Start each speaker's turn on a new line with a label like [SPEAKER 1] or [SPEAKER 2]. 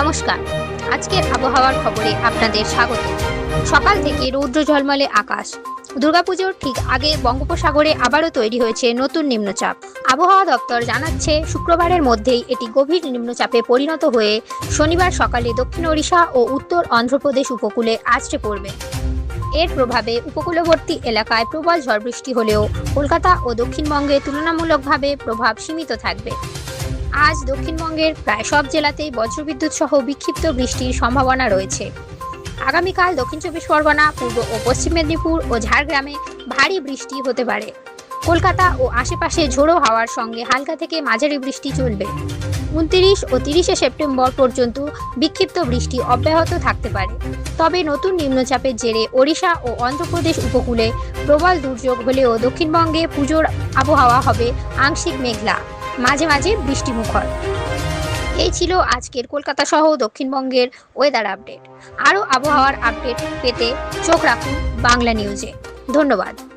[SPEAKER 1] নমস্কার। আজকের আবহাওয়ার খবরে আপনাদের স্বাগত। সকাল থেকে রৌদ্র ঝলমলে আকাশ। দুর্গাপুজোর ঠিক আগে বঙ্গোপসাগরে আবারও তৈরি হয়েছে নতুন নিম্নচাপ। আবহাওয়া দপ্তর জানাচ্ছে, শুক্রবারের মধ্যেই এটি গভীর নিম্নচাপে পরিণত হয়ে শনিবার সকালে দক্ষিণ ওড়িশা ও উত্তর অন্ধ্রপ্রদেশ উপকূলে আছড়ে পড়বে। এর প্রভাবে উপকূলবর্তী এলাকায় প্রবল ঝড় বৃষ্টি হলেও কলকাতা ও দক্ষিণবঙ্গে তুলনামূলকভাবে প্রভাব সীমিত থাকবে। আজ দক্ষিণবঙ্গের প্রায় সব জেলাতেই বজ্রবিদ্যুৎ সহ বিক্ষিপ্ত বৃষ্টির সম্ভাবনা রয়েছে। আগামীকাল দক্ষিণ চব্বিশ পরগনা, পূর্ব ও পশ্চিম মেদিনীপুর ও ঝাড়গ্রামে ভারী বৃষ্টি হতে পারে। কলকাতা ও আশেপাশে ঝোড়ো হাওয়ার সঙ্গে হালকা থেকে মাঝারি বৃষ্টি চলবে। উনতিরিশ ও তিরিশে সেপ্টেম্বর পর্যন্ত বিক্ষিপ্ত বৃষ্টি অব্যাহত থাকতে পারে। তবে নতুন নিম্নচাপের জেরে ওড়িশা ও অন্ধ্রপ্রদেশ উপকূলে প্রবল দুর্যোগ হলেও দক্ষিণবঙ্গে পুজোর আবহাওয়া হবে আংশিক মেঘলা। মাঝে মাঝে বৃষ্টিমুখর। এই ছিল আজকের কলকাতা সহ দক্ষিণবঙ্গের ওয়েদার আপডেট আরও আবহাওয়ার আপডেট পেতে চোখ রাখুন বাংলা নিউজে ধন্যবাদ।